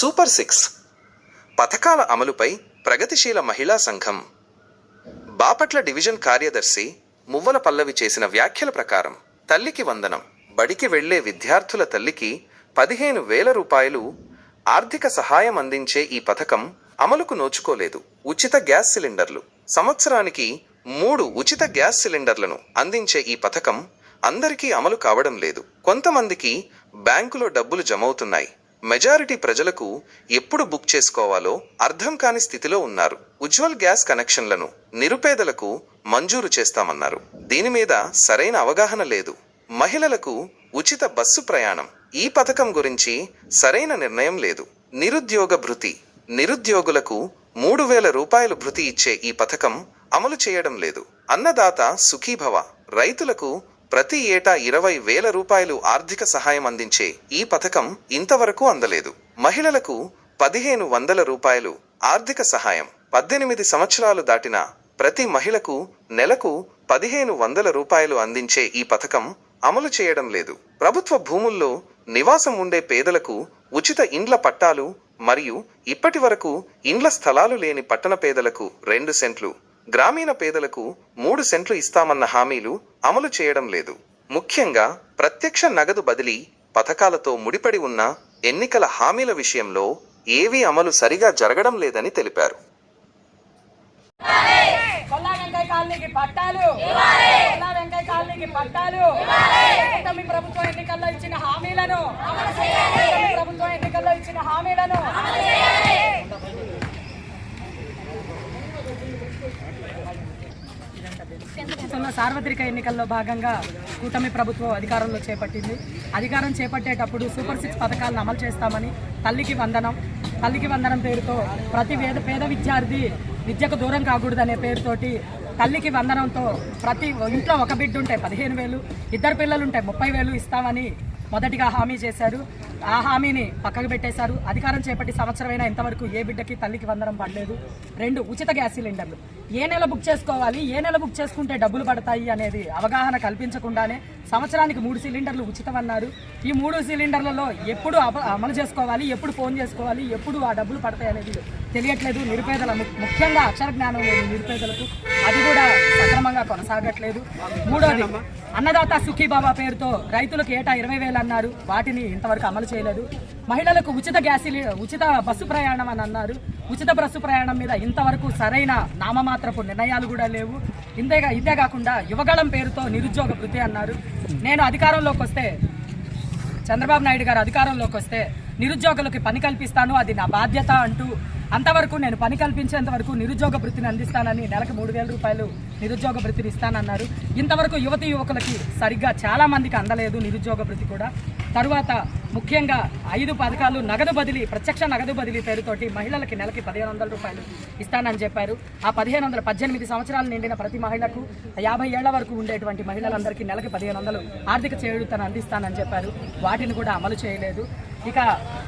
Super six. పథకాల అమలుపై ప్రగతిశీల మహిళా సంఘం. బాపట్ల డివిజన్ కార్యదర్శి మువ్వల పల్లవి చేసిన వ్యాఖ్యల ప్రకారం తల్లికి వందనం బడికి వెళ్ళే విద్యార్థుల తల్లికి పదిహేను వేల రూపాయలు ఆర్థిక సహాయం అందించే ఈ పథకం అమలుకు నోచుకోలేదు. ఉచిత గ్యాస్ సిలిండర్లు. సంవత్సరానికి మూడు ఉచిత గ్యాస్ సిలిండర్లను అందించే ఈ పథకం అందరికీ అమలు కావడం లేదు. కొంతమందికి బ్యాంకులో డబ్బులు జమవుతున్నాయి. మెజారిటీ ప్రజలకు ఎప్పుడు బుక్ చేసుకోవాలో అర్థం కాని స్థితిలో ఉన్నారు. ఉజ్వల్ గ్యాస్ కనెక్షన్లను నిరుపేదలకు మంజూరు చేస్తామన్నారు. దీని మీద సరైన అవగాహన లేదు. మహిళలకు ఉచిత బస్సు ప్రయాణం ఈ పథకం గురించి సరైన నిర్ణయం లేదు. నిరుద్యోగ భృతి నిరుద్యోగులకు మూడు వేల రూపాయలు భృతి ఇచ్చే ఈ పథకం అమలు చేయడం లేదు. అన్నదాత సుఖీభవ రైతులకు ప్రతి ఏటా ఇరవై వేల రూపాయలు ఆర్థిక సహాయం అందించే ఈ పథకం ఇంతవరకు అందలేదు. మహిళలకు పదిహేను వందల రూపాయలు ఆర్థిక సహాయం. పద్దెనిమిది సంవత్సరాలు దాటిన ప్రతి మహిళకు నెలకు పదిహేను వందల రూపాయలు అందించే ఈ పథకం అమలు చేయడం లేదు. ప్రభుత్వ భూముల్లో నివాసం ఉండే పేదలకు ఉచిత ఇండ్ల పట్టాలు మరియు ఇప్పటి వరకు ఇండ్ల స్థలాలు లేని పట్టణ పేదలకు రెండు సెంట్లు గ్రామీణ పేదలకు మూడు సెంట్లు ఇస్తామన్న హామీలు అమలు చేయడం లేదు. ముఖ్యంగా ప్రత్యక్ష నగదు బదిలీ పథకాలతో ముడిపడి ఉన్న ఎన్నికల హామీల విషయంలో ఏవీ అమలు సరిగా జరగడం లేదని తెలిపారు. కాలనీకి పట్టాలు. వెంకయ్య కాలనీకి పట్టాలు. కూటమి ప్రభుత్వం ఎన్నికల్లో ఇచ్చిన హామీలను. ప్రభుత్వం ఎన్నికల్లో ఇచ్చిన హామీలను. సార్వత్రిక ఎన్నికల్లో భాగంగా కూటమి ప్రభుత్వం అధికారంలో చేపట్టింది. అధికారం చేపట్టేటప్పుడు సూపర్ సిక్స్ పథకాలను అమలు చేస్తామని తల్లికి వందనం. తల్లికి వందనం పేరుతో ప్రతి పేద పేద విద్యార్థి విద్యకు దూరం కాకూడదనే పేరుతోటి తల్లికి వందనంతో ప్రతి ఇంట్లో ఒక బిడ్డ ఉంటే పదిహేను వేలు ఇద్దరు పిల్లలు ఉంటే ముప్పై వేలు ఇస్తామని మొదటిగా హామీ చేశారు. ఆ హామీని పక్కకు పెట్టేశారు. అధికారం చేపట్టి సంవత్సరమైనా ఇంతవరకు ఏ బిడ్డకి తల్లికి వందనం పడలేదు. రెండు ఉచిత గ్యాస్ సిలిండర్లు. ఏ నెల బుక్ చేసుకోవాలి? ఏ నెల బుక్ చేసుకుంటే డబ్బులు పడతాయి అనేది అవగాహన కల్పించకుండానే సంవత్సరానికి మూడు సిలిండర్లు ఉచితమన్నారు. ఈ మూడు సిలిండర్లలో ఎప్పుడు అమలు చేసుకోవాలి? ఎప్పుడు ఫోన్ చేసుకోవాలి? ఎప్పుడు ఆ డబ్బులు పడతాయి అనేది తెలియట్లేదు. నిరుపేదల ముఖ్యంగా అక్షర జ్ఞానం లేని నిరుపేదలకు అది కూడా సక్రమంగా కొనసాగట్లేదు. మూడోది అన్నదాత సుఖీబాబా పేరుతో రైతులకు ఏటా ఇరవై వేలు అన్నారు. వాటిని ఇంతవరకు అమలు చేయలేదు. మహిళలకు ఉచిత గ్యాస్ ఉచిత బస్సు ప్రయాణం అని అన్నారు. ఉచిత బస్సు ప్రయాణం మీద ఇంతవరకు సరైన నామమాత్రపు నిర్ణయాలు కూడా లేవు. ఇంతేగా ఇంతే కాకుండా యువగళం పేరుతో నిరుద్యోగ వృత్తి అన్నారు. నేను అధికారంలోకి వస్తే చంద్రబాబు నాయుడు గారు అధికారంలోకి వస్తే నిరుద్యోగులకు పని కల్పిస్తాను అది నా బాధ్యత అంటూ అంతవరకు నేను పని కల్పించేంత వరకు నిరుద్యోగ వృత్తిని అందిస్తానని నెలకు మూడు వేల రూపాయలు నిరుద్యోగ వృత్తిని ఇస్తానన్నారు. ఇంతవరకు యువతి యువకులకి సరిగ్గా చాలామందికి అందలేదు నిరుద్యోగ వృత్తి కూడా. తరువాత ముఖ్యంగా ఐదు పథకాలు నగదు బదిలీ ప్రత్యక్ష నగదు బదిలీ పేరుతోటి మహిళలకి నెలకి పదిహేను వందల రూపాయలు ఇస్తానని చెప్పారు. ఆ పదిహేను వందల పద్దెనిమిది సంవత్సరాలు నిండిన ప్రతి మహిళకు యాభై ఏళ్ళ వరకు ఉండేటువంటి మహిళలందరికీ నెలకి పదిహేను వందలు ఆర్థిక చేయూతను అందిస్తానని చెప్పారు. వాటిని కూడా అమలు చేయలేదు. ఇక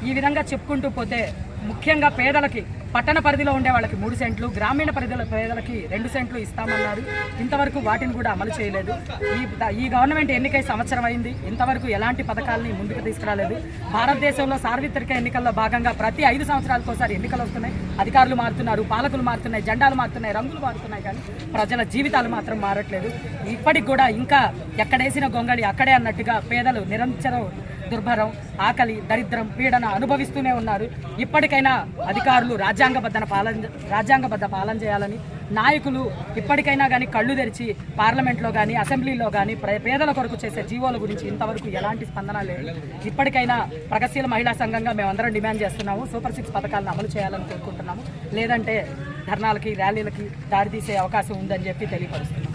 ఈ విధంగా చెప్పుకుంటూ పోతే ముఖ్యంగా పేదలకి పట్టణ పరిధిలో ఉండే వాళ్ళకి మూడు సెంట్లు గ్రామీణ పరిధిలో పేదలకి రెండు సెంట్లు ఇస్తామన్నారు. ఇంతవరకు వాటిని కూడా అమలు చేయలేదు. ఈ ఈ గవర్నమెంట్ ఎన్నికై సంవత్సరం అయింది. ఇంతవరకు ఎలాంటి పథకాలని ముందుకు తీసుకురాలేదు. భారతదేశంలో సార్వత్రిక ఎన్నికల్లో భాగంగా ప్రతి ఐదు సంవత్సరాలకోసారి ఎన్నికలు వస్తున్నాయి. అధికారులు మారుతున్నారు పాలకులు మారుతున్నాయి జెండాలు మారుతున్నాయి రంగులు మారుతున్నాయి కానీ ప్రజల జీవితాలు మాత్రం మారట్లేదు. ఇప్పటికి కూడా ఇంకా ఎక్కడేసిన గొంగళి అక్కడే అన్నట్టుగా పేదలు నిరంతరం దుర్భరం ఆకలి దరిద్రం పీడన అనుభవిస్తూనే ఉన్నారు. ఇప్పటికైనా అధికారులు రాజ్యాంగబద్ధన పాలన రాజ్యాంగబద్ధ పాలన చేయాలని నాయకులు ఇప్పటికైనా కానీ కళ్ళు తెరిచి పార్లమెంట్లో కానీ అసెంబ్లీలో కానీ ప్ర- పేదల కొరకు చేసే జీవోల గురించి ఇంతవరకు ఎలాంటి స్పందన లేదు. ఇప్పటికైనా ప్రగతిశీల మహిళా సంఘంగా మేమందరం డిమాండ్ చేస్తున్నాము సూపర్ సిక్స్ పథకాలను అమలు చేయాలని కోరుకుంటున్నాము. లేదంటే ధర్నాలకి ర్యాలీలకి దారితీసే అవకాశం ఉందని చెప్పి తెలియపరుస్తున్నాము.